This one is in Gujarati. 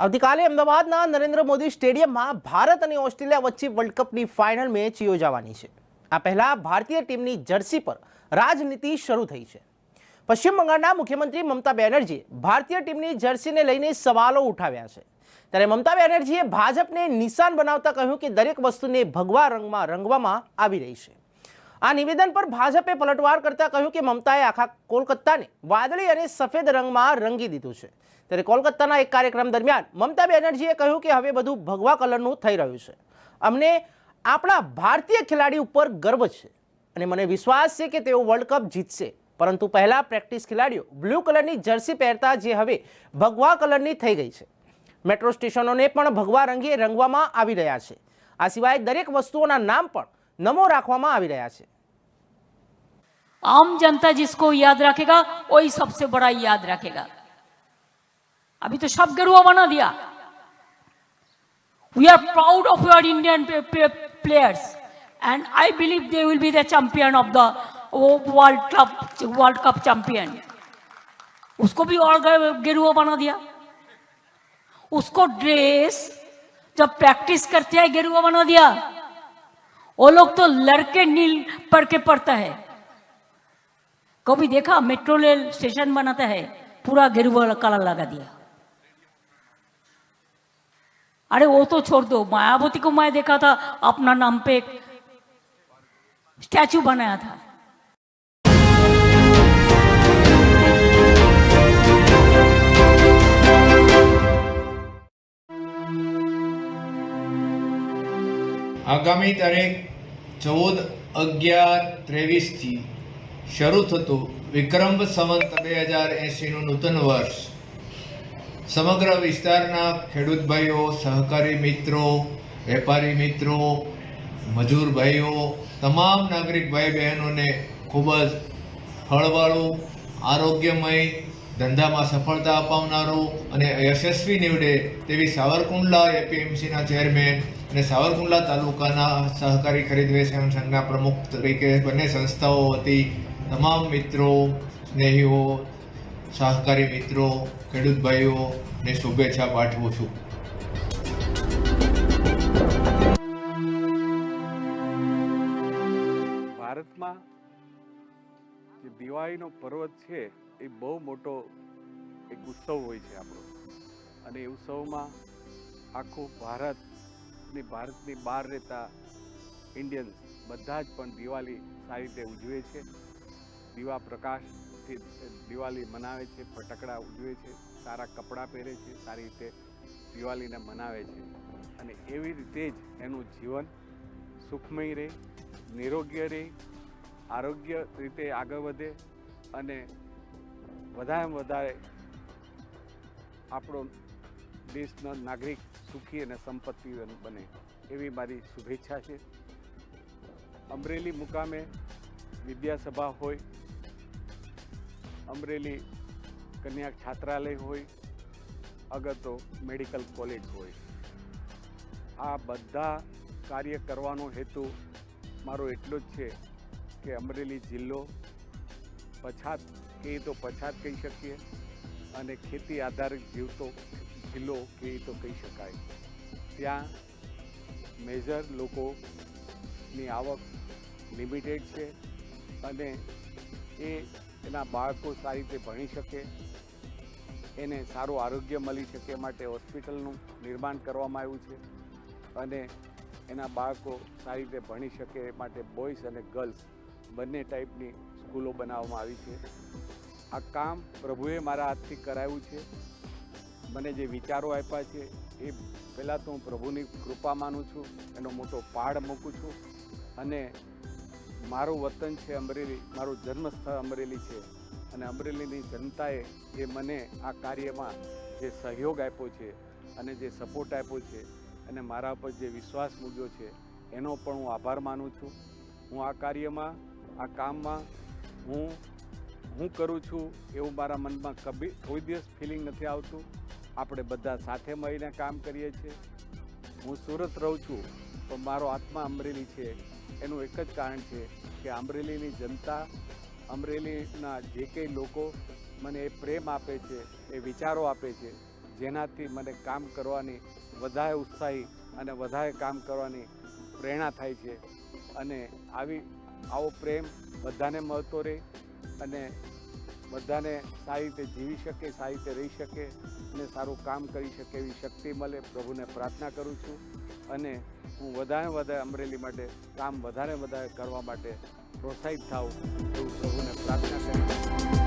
આવતીકાલે અમદાવાદના નરેન્દ્ર મોદી સ્ટેડિયમમાં ભારત અને ઓસ્ટ્રેલિયા વચ્ચે વર્લ્ડ કપની ફાઇનલ મેચ યોજાવાની છે. આ પહેલા ભારતીય ટીમની જર્સી પર રાજનીતિ શરૂ થઈ છે. પશ્ચિમ બંગાળના મુખ્યમંત્રી મમતા બેનર્જીએ ભારતીય ટીમની જર્સીને લઈને સવાલો ઉઠાવ્યા છે. ત્યારે મમતા બેનર્જીએ ભાજપને નિશાન બનાવતા કહ્યું કે દરેક વસ્તુને ભગવા રંગમાં રંગવામાં આવી રહી છે. આ નિવેદન પર ભાજપે પલટવાર કરતા કહ્યું કે મમતાએ આખા કોલકાતાને વાદળી અને સફેદ રંગમાં રંગી દીધું છે. ત્યારે કોલકાતાના એક કાર્યક્રમ દરમિયાન મમતા બેનર્જીએ કહ્યું કે હવે બધું ભગવા કલરનું થઈ રહ્યું છે. અમને આપણા ભારતીય ખેલાડી ઉપર ગર્વ છે અને મને વિશ્વાસ છે કે તેઓ વર્લ્ડ કપ જીતશે. પરંતુ પહેલા પ્રેક્ટિસ ખેલાડીઓ બ્લુ કલરની જર્સી પહેરતા જે હવે ભગવા કલરની થઈ ગઈ છે. મેટ્રો સ્ટેશનોને પણ ભગવા રંગે રંગવામાં આવી રહ્યા છે. આ સિવાય દરેક વસ્તુઓના નામ પણ નમો રાખવામાં આવી રહ્યા છે आम जनता जिसको याद रखेगा वही सबसे बड़ा याद रखेगा अभी तो सब गरुआ बना दिया we are proud of your Indian players and I believe they will be the champion of the world cup world cup champion उसको भी और गेरुआ बना दिया उसको ड्रेस जब प्रैक्टिस करते हैं गेरुआ बना दिया वो लोग तो लड़के नील पढ़ के पढ़ता है। कभी देखा मेट्रो रेल स्टेशन बनाता है? पूरा गेरुआ कलर लगा दिया। अरे वो तो छोड़ दो। मायावती को मैं देखा था, अपना नाम पे स्टैचू बनाया था। આગામી તારીખ ચૌદ અગિયાર ત્રેવીસથી શરૂ થતું વિક્રમ સંવંત બે હજાર એંશીનું નૂતન વર્ષ. સમગ્ર વિસ્તારના ખેડૂત ભાઈઓ, સહકારી મિત્રો, વેપારી મિત્રો, મજૂર ભાઈઓ, તમામ નાગરિક ભાઈ બહેનોને ખૂબ જ ફળવાળું આરોગ્યમય, ધંધામાં સફળતા અપાવનારું અને યશસ્વી નીવડે તેવી સાવરકુંડલા એપીએમસીના ચેરમેન અને સાવરકુંડલા તાલુકાના સહકારી ખરીદ વેચાણ સંઘના પ્રમુખ તરીકે બંને સંસ્થાઓ વતી તમામ મિત્રો, સ્નેહીઓ, સહકારી મિત્રો, ખેડૂત ભાઈઓને શુભેચ્છા પાઠવું છું. ભારતમાં જે દિવાળીનો પર્વત છે, એ બહુ મોટો એક ઉત્સવ હોય છે આપણો. અને એ ઉત્સવમાં આખું ભારત અને ભારતની બહાર રહેતા ઇન્ડિયન્સ બધા જ પણ દિવાળી સારી રીતે ઉજવે છે. દીવા પ્રકાશથી દિવાળી મનાવે છે, ફટાકડા ઉજવે છે, સારા કપડાં પહેરે છે, સારી રીતે દિવાળીને મનાવે છે. અને એવી રીતે જ એનું જીવન સુખમય રહે, નિરોગ્ય રહે, આરોગ્ય રીતે આગળ વધે અને વધારેમાં વધારે આપણો દેશનો નાગરિક સુખી અને સંપત્તિ બને એવી મારી શુભેચ્છા છે. અમરેલી મુકામે વિદ્યાસભા હોય, અમરેલી કન્યા છાત્રાલય હોય અગર તો મેડિકલ કોલેજ હોય. આ બધા કાર્ય કરવાનો હેતુ મારો એટલો જ છે કે અમરેલી જિલ્લો પછાત કહીએ તો પછાત કહી શકીએ, અને ખેતી આધારિત જીવતો જિલ્લો કેવી તો કહી શકાય? ત્યાં મેજર લોકોની આવક લિમિટેડ છે અને એ એના બાળકો સારી રીતે ભણી શકે, એને સારું આરોગ્ય મળી શકે માટે હોસ્પિટલનું નિર્માણ કરવામાં આવ્યું છે અને એના બાળકો સારી રીતે ભણી શકે માટે બોયઝ અને ગર્લ્સ બંને ટાઈપની સ્કૂલો બનાવવામાં આવી છે. આ કામ પ્રભુએ મારા હાથથી કરાવ્યું છે. મને જે વિચારો આપ્યા છે, એ પહેલાં તો હું પ્રભુની કૃપા માનું છું, એનો મોટો પહાડ મૂકું છું. અને મારું વતન છે અમરેલી, મારું જન્મસ્થળ અમરેલી છે. અને અમરેલીની જનતાએ જે મને આ કાર્યમાં જે સહયોગ આપ્યો છે અને જે સપોર્ટ આપ્યો છે અને મારા પર જે વિશ્વાસ મૂક્યો છે, એનો પણ હું આભાર માનું છું. હું આ કાર્યમાં, આ કામમાં હું હું કરું છું એવું મારા મનમાં કભી કોઈ દિવસ ફિલિંગ નથી આવતું. આપણે બધા સાથે મળીને કામ કરીએ છીએ. હું સુરત રહું છું પણ મારો આત્મા અમરેલી છે. એનું એક જ કારણ છે કે અમરેલીની જનતા, અમરેલીના જે કંઈ લોકો મને એ પ્રેમ આપે છે, એ વિચારો આપે છે, જેનાથી મને કામ કરવાની વધારે ઉત્સાહી અને વધારે કામ કરવાની પ્રેરણા થાય છે. અને આવી, આવો પ્રેમ બધાને મળતો રહે અને બધાને સારી રીતે જીવી શકે, સારી રીતે રહી શકે અને સારું કામ કરી શકે એવી શક્તિ મળે. પ્રભુને પ્રાર્થના કરું છું અને હું વધારે વધારે અમરેલી માટે કામ વધારે વધારે કરવા માટે પ્રોત્સાહિત થાઉં એવું પ્રભુ